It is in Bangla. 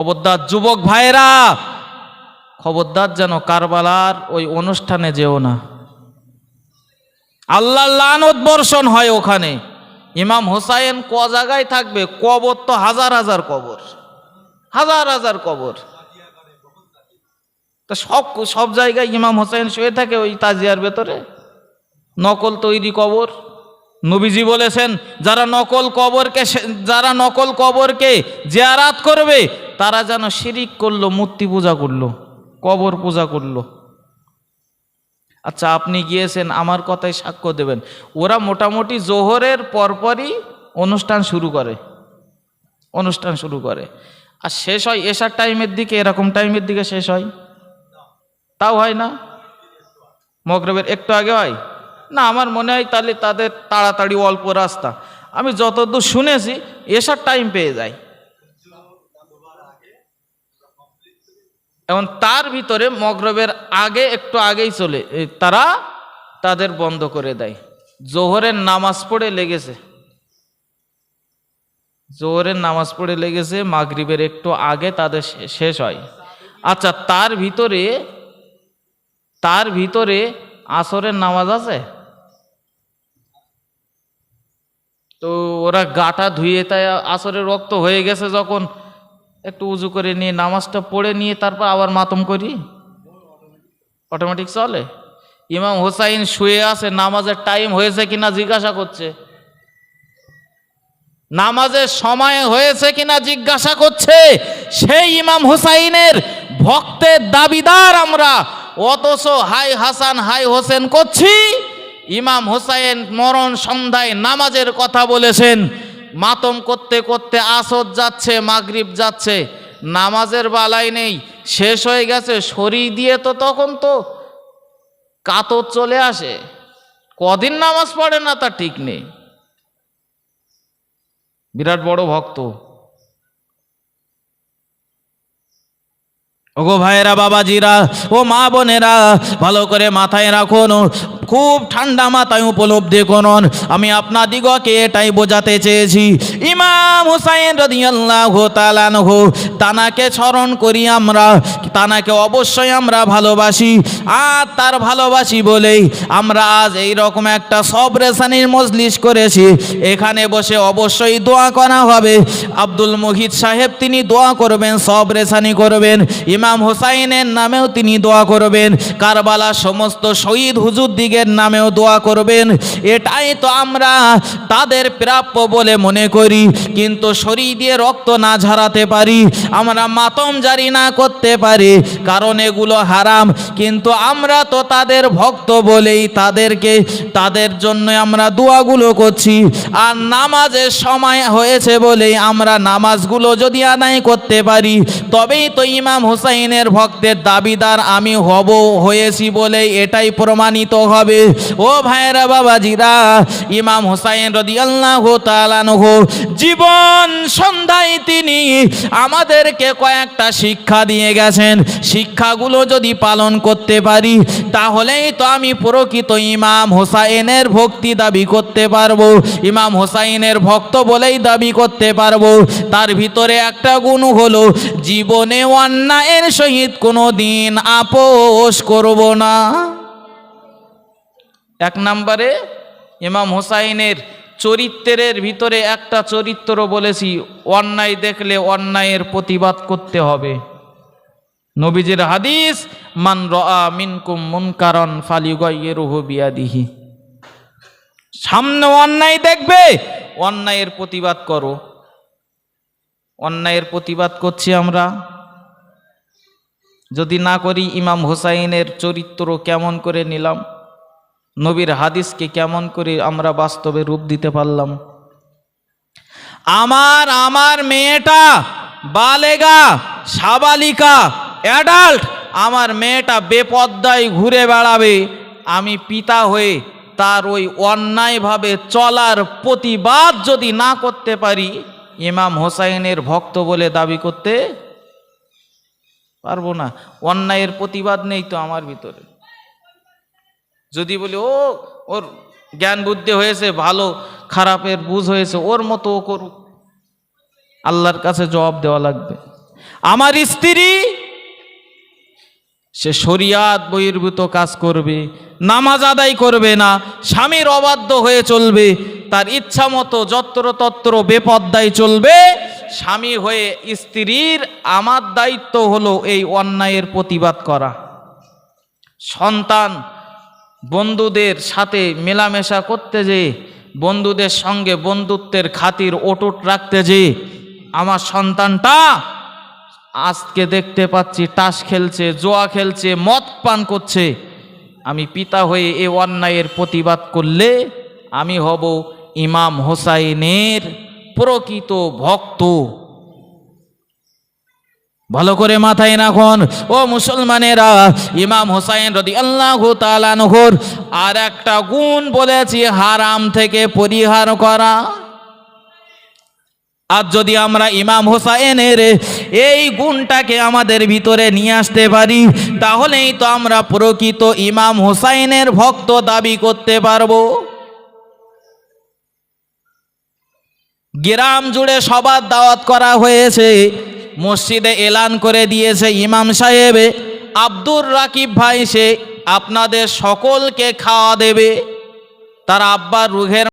খবরদার যুবক ভাইরা খবরদার যেন কারবালার ওই অনুষ্ঠানে যেও না। আল্লাহ লানত বর্ষণ হয় ওখানে। ইমাম হোসাইন ক জায়গায় থাকবে? কবর তো হাজার হাজার কবর। হাজার হাজার কবর। তা সব সব জায়গায় ইমাম হোসাইন শুয়ে থাকে ওই তাজিয়ার ভেতরে। নকল তৈরি কবর। নবীজি বলেছেন, যারা নকল কবরকে যারা নকল কবরকে জিয়ারাত করবে তারা যেন শিরিক করল, মূর্তি পূজা করল, কবর পূজা করল। আচ্ছা আপনি গিয়েছেন, আমার কথায় সাক্ষ্য দেবেন। ওরা মোটামুটি জোহরের পরপরই অনুষ্ঠান শুরু করে। অনুষ্ঠান শুরু করে। আর শেষ হয় এসার টাইমের দিকে, এরকম টাইমের দিকে শেষ হয়? তাও হয় না? মগরবের একটু আগে হয়? না, আমার মনে হয় তাহলে তাদের তাড়াতাড়ি অল্প রাস্তা। আমি যতদূর শুনেছি এসার টাইম পেয়ে যায়। এবং তার ভিতরে মগরবের আগে, একটু আগেই চলে। তারা তাদের বন্ধ করে দেয়। জোহরের নামাজ পড়ে লেগেছে। জোহরের নামাজ পড়ে লেগেছে, মাগরিবের একটু আগে তাদের শেষ হয়। আচ্ছা তার ভিতরে তার ভিতরে আসরের নামাজ আছে? তো ওরা গাটা ধুয়ে তাই আসরের রক্ত হয়ে গেছে যখন। একটু উজু করে নিয়ে নামাজটা পড়ে নিয়ে তারপর আবার মাতম করি? অটোমেটিক চলে? ইমাম হোসাইন শুয়ে আছে, নামাজের টাইম হয়েছে কিনা জিজ্ঞাসা করছে। নামাজের সময় হয়েছে কিনা জিজ্ঞাসা করছে? সেই ইমাম হুসাইনের ভক্তের দাবিদার আমরা। অথচ হাই হাসান, হাই হোসেন করছি। ইমাম হুসাইন মরণ সন্ধ্যায় নামাজের কথা বলেছেন। মাতম করতে করতে আসর যাচ্ছে, মাগরিব যাচ্ছে, নামাজের বালাই নেই, শেষ হয়ে গেছে, শরীর দিয়ে তো তখন তো কাতর চলে আসে। কদিন নামাজ পড়ে না তা ঠিক নেই। বিরাট বড় ভক্ত। ওগো ভাইয়েরা, বাবাজিরা, ও মা বোনেরা, ভালো করে মাথায় রাখুন। খুব ঠান্ডা মাথায় উপলব্ধি করুন। আমি আপনাদিগকে এটাই বোঝাতে চেয়েছি। ইমাম হুসাইন রাদিয়াল্লাহু তাআলাহু তানাকে স্মরণ করি আমরা, তানাকে অবশ্যই আমরা ভালোবাসি। আর তার ভালোবাসি বলেই আমরা আজ এই রকম একটা সবরেসানির মজলিস করেছি। এখানে বসে অবশ্যই দোয়া করা হবে। আব্দুল মুহিত সাহেব, তিনি দোয়া করবেন সবরেসানি করবেন। ইমাম হোসাইনের নামেও তিনি দোয়া করবেন, কারবালা সমস্ত শহীদ হুজুর দিগের নামেও দোয়া করবেন। এটাই তো আমরা তাদের প্রাপ্য বলে মনে করি, কিন্তু শরীর দিয়ে রক্ত না ঝরাতে পারি, আমরা মাতম জারি না করতে পারি, কারণ এগুলো হারাম। কিন্তু আমরা তো তাদের ভক্ত বলেই তাদেরকে, তাদের জন্য আমরা দোয়াগুলো করছি। আর নামাজের সময় হয়েছে বলেই আমরা নামাজগুলো যদি আদায় করতে পারি, তবেই তো ইমাম হুসাইনের ভক্তের দাবিদার আমি হব, হয়েছি বলে এটাই প্রমাণিত হবে। ও ভাইরা বাবাজিরা, ইমাম হুসাইন রদিয়াল্লাহু তাআলাহু জীবন সন্ধ্যায় তিনি আমাদেরকে কয়েকটা শিক্ষা দিয়ে গেছেন। শিক্ষাগুলো যদি পালন করতে পারি, তাহলেই তো আমি প্রকৃত ইমাম হোসাইনের ভক্তি দাবি করতে পারব। ইমাম হোসাইনের ভক্ত বলেই দাবি করতে পারব। তার ভিতরে একটা গুণ হলো, জীবনে অন্যায়ের সহিত কোনো দিন আপোষ করব না। এক নম্বরে ইমাম হোসাইনের চরিত্রের ভিতরে একটা চরিত্র বলেছি, অন্যায় দেখলে অন্যায়ের প্রতিবাদ করতে হবে। নবীজির হাদিস, মান মিনকুম মুনকারন ফালিগাইয়িরুহু বিয়াদিহি। সামনে অন্যায় দেখবে, অন্যায়ের প্রতিবাদ করো। অন্যায়ের প্রতিবাদ করছি আমরা। যদি না করি ইমাম হোসাইনের চরিত্র কেমন করে নিলাম? নবীর হাদিসকে কেমন করে আমরা বাস্তবে রূপ দিতে পারলাম? আমার আমার মেয়েটা বালেগা, সাবালিকা, অ্যাডাল্ট। আমার মেয়েটা বেপদ্দায় ঘুরে বেড়াবে। আমি পিতা হয়ে তার ওই অন্যায়ভাবে চলার প্রতিবাদ যদি না করতে পারি, ইমাম হোসাইনের ভক্ত বলে দাবি করতে পারব না। অন্যায়ের প্রতিবাদ নেই তো আমার ভিতরে। যদি বলি, ও, ওর জ্ঞান বুদ্ধি হয়েছে, ভালো, খারাপের বুঝ হয়েছে, ওর মতো ও করুক। আল্লাহর কাছে জবাব দেওয়া লাগবে। আমার স্ত্রী, সে শরিয়াত বহির্ভূত কাজ করবে, নামাজ আদায় করবে না, স্বামীর অবাধ্য হয়ে চলবে, তার ইচ্ছা মতো যত্রতত্র বেপদ্দায় চলবে স্বামী হয়ে স্ত্রীর আমার দায়িত্ব হলো এই অন্যায়ের প্রতিবাদ করা। সন্তান বন্ধুদের সাথে মেলামেশা করতে যে, বন্ধুদের সঙ্গে বন্ধুত্বের খাতির অটুট রাখতে যে, আমার সন্তানটা আজকে দেখতে পাচ্ছি, তাস খেলছে, জোয়া খেলছে, মদ পান করছে। আমি পিতা হয়ে এ অন্যায়ের প্রতিবাদ করলে আমি হব ইমাম হোসাইনের প্রকৃত ভক্ত। ভালো করে মাথায় রাখুন। ও মুসলমানেরা, ইমাম হোসাইন রদি আল্লাহ তালানহর আর একটা গুণ বলেছি, হারাম থেকে পরিহার করা। আর যদি আমরা ইমাম হোসাইনের এই গুণটাকে আমাদের ভিতরে নিয়ে আসতে পারি, তাহলেই তো আমরা প্রকৃত ইমাম হোসাইনের ভক্ত দাবি করতে পারব। গ্রাম জুড়ে সবার দাওয়াত করা হয়েছে। মসজিদে এলান করে দিয়েছে ইমাম সাহেব। আব্দুর রাকিব ভাই সে আপনাদের সকলকে খাওয়া দেবে। তার আব্বার রুহের